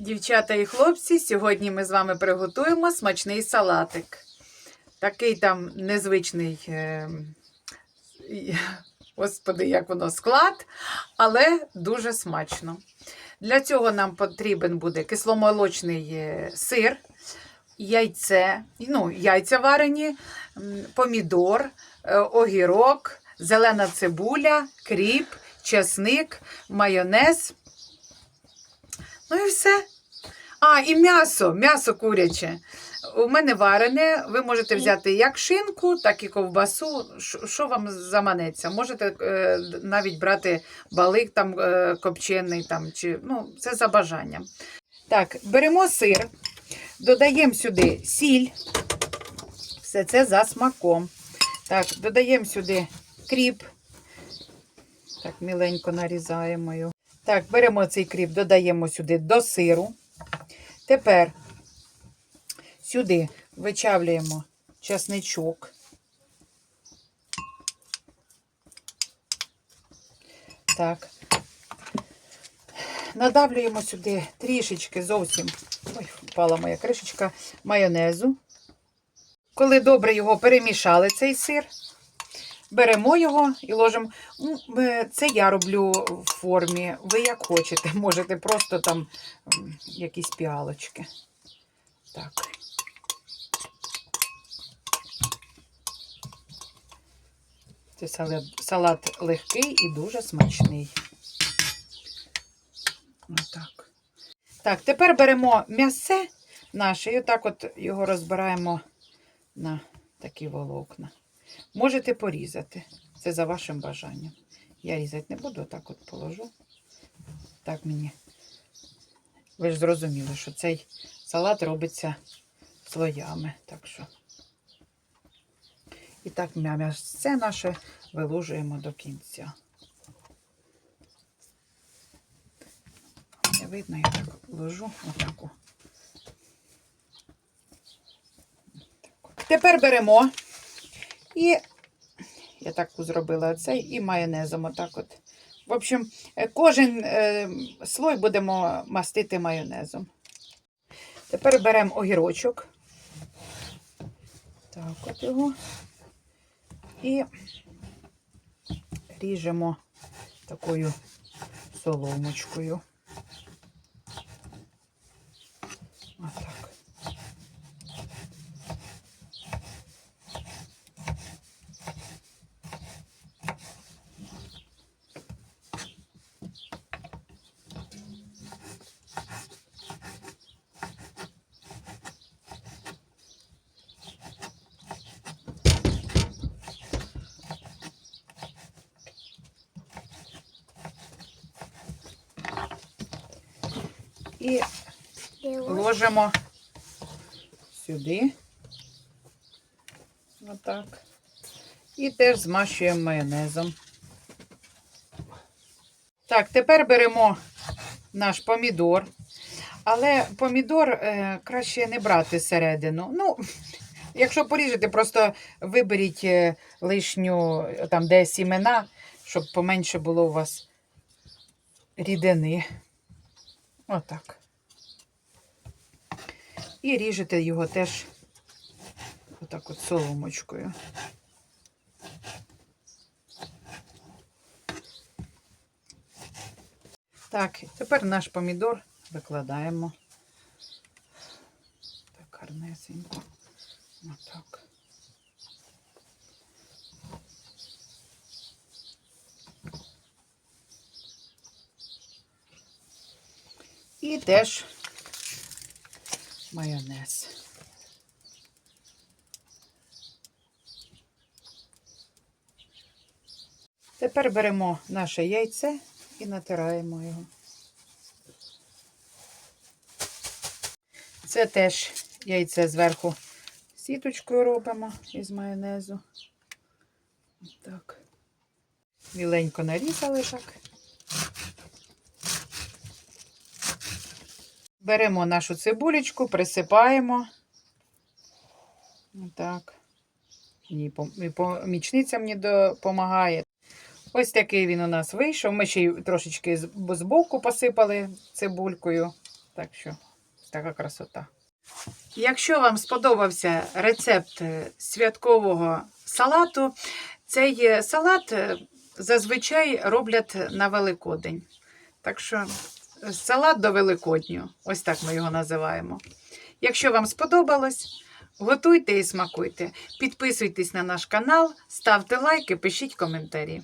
Дівчата і хлопці, сьогодні ми з вами приготуємо смачний салатик. Такий там незвичний, е, господи, як воно склад, але дуже смачно. Для цього нам потрібен буде кисломолочний е, сир, яйце, ну, яйця варені, помідор, е, огірок, зелена цибуля, кріп, чесник, майонез. Ну і все. А, і м'ясо, м'ясо куряче. У мене варене. Ви можете взяти як шинку, так і ковбасу. Що- вам заманеться? Можете е, навіть брати балик там е, копчений, там, чи, ну, це за бажанням. Так, беремо сир, додаємо сюди сіль. Все це за смаком. Так, додаємо сюди кріп. Так, міленько нарізаємо його. Так, беремо цей кріп, додаємо сюди до сиру. Тепер сюди вичавлюємо чесничок. Так. Надавлюємо сюди трішечки зовсім. Ой, впала моя кришечка майонезу. Коли добре його перемішали, цей сир, беремо його і ложимо. Ну, е, Це я роблю в формі. Ви як хочете, можете просто там якісь піалочки. Так. Це салат, легкий і дуже смачний. Отак. Так, тепер беремо м'ясе наше і отак от його розбираємо на такі волокна. Можете порізати. Це за вашим бажанням. Я різати не буду, так от положу. Так мені. Ви ж зрозуміли, що цей салат робиться слоями. Так що. І так м'я- м'ясце наше вилужуємо до кінця. Не видно, я так ложу отаку. Тепер беремо і я так зробила оцей і майонезом отак от. В общем, е, кожен е, слой будемо мастити майонезом. Тепер беремо огірочок. Так, от його. І ріжемо такою соломочкою. І ложимо сюди. Отак. І теж змащуємо майонезом. Так, тепер беремо наш помідор. Але помідор е, краще не брати середину. Ну, якщо поріжете, просто виберіть е, лишню, там, де сімена, щоб поменше було у вас рідини. Отак. І ріжете його теж отак от соломочкою. Так, тепер наш помідор викладаємо. Так, гарнесенько. Отак. І теж майонез. Тепер беремо наше яйце і натираємо його. Це теж яйце зверху сіточкою робимо із майонезу. Так. Міленько нарізали так. Беремо нашу цибулечку, присипаємо. Так. І помічниця мені допомагає. Ось такий він у нас вийшов. Ми ще й трошечки з з боку посипали цибулькою. Так що, така красота. Якщо вам сподобався рецепт е, святкового салату, цей салат е, зазвичай роблять на Великодень. Так що салат до Великодню, ось так ми його називаємо. Якщо вам сподобалось, готуйте і смакуйте. Підписуйтесь на наш канал, ставте лайки, пишіть коментарі.